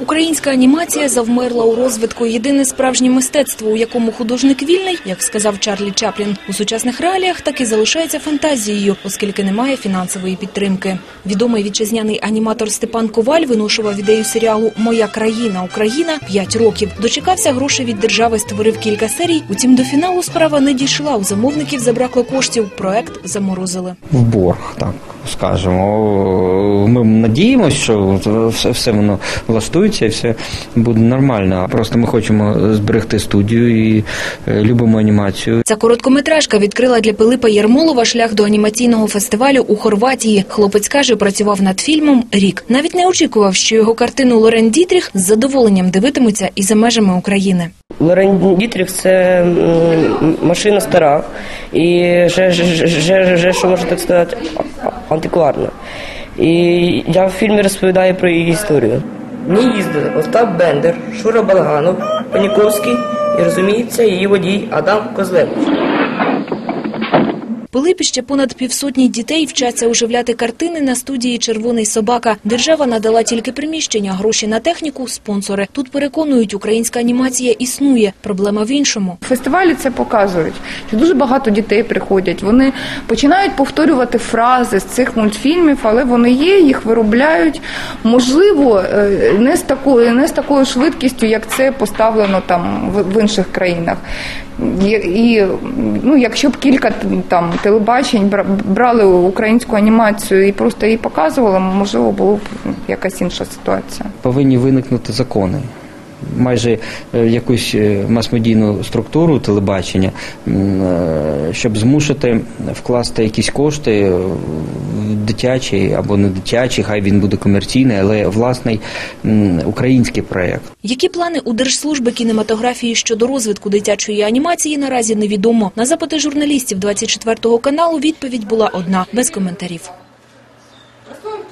Українська анімація завмерла у розвитку. Єдине справжнє мистецтво, у якому художник вільний, як сказав Чарлі Чаплін, у сучасних реаліях так і залишається фантазією, оскільки немає фінансової підтримки. Відомий вітчизняний аніматор Степан Коваль виношував ідею серіалу Моя країна Україна 5 років. Дочекався грошей від держави, створив кілька серій. Утім, до фіналу справа не дійшла. У замовників забракло коштів. Проект заморозили. в борг, так скажемо. Ми надіємося, що все, воно влаштується і все буде нормально. Просто ми хочемо зберегти студію і е, любимо анімацію. Ця короткометражка відкрила для Пилипа Єрмолова шлях до анімаційного фестивалю у Хорватії. Хлопець каже, працював над фільмом рік. Навіть не очікував, що його картину Лорен Дітріх з задоволенням дивитимуться і за межами України. Лорен Дітріх це машина стара і вже, вже, вже, що можна так сказати, антикварна. І я в фільмі розповідаю про її історію. Мені їздили Остап Бендер, Шура Балганов, Паніковський і, розуміється, її водій Адам Козлевич. Пилипі ще понад півсотні дітей вчаться оживляти картини на студії «Червоний собака». Держава надала тільки приміщення, гроші на техніку – спонсори. Тут переконують, українська анімація існує. Проблема в іншому. Фестивалі це показують, що дуже багато дітей приходять. Вони починають повторювати фрази з цих мультфільмів, але вони є, їх виробляють. Можливо, е, не з такою, не з такою швидкістю, як це поставлено там в інших країнах. І, ну, якщо б кілька там телебачень брали українську анімацію і просто її показували, можливо, була б якась інша ситуація. Повинні виникнути закони. Майже е, якусь е, мас-медійну структуру телебачення, е, щоб змусити вкласти якісь кошти дитячий або не дитячий, хай він буде комерційний, але власний український проєкт. Які плани у Держслужби кінематографії щодо розвитку дитячої анімації наразі невідомо. На запити журналістів 24 каналу відповідь була одна – без коментарів. Розповім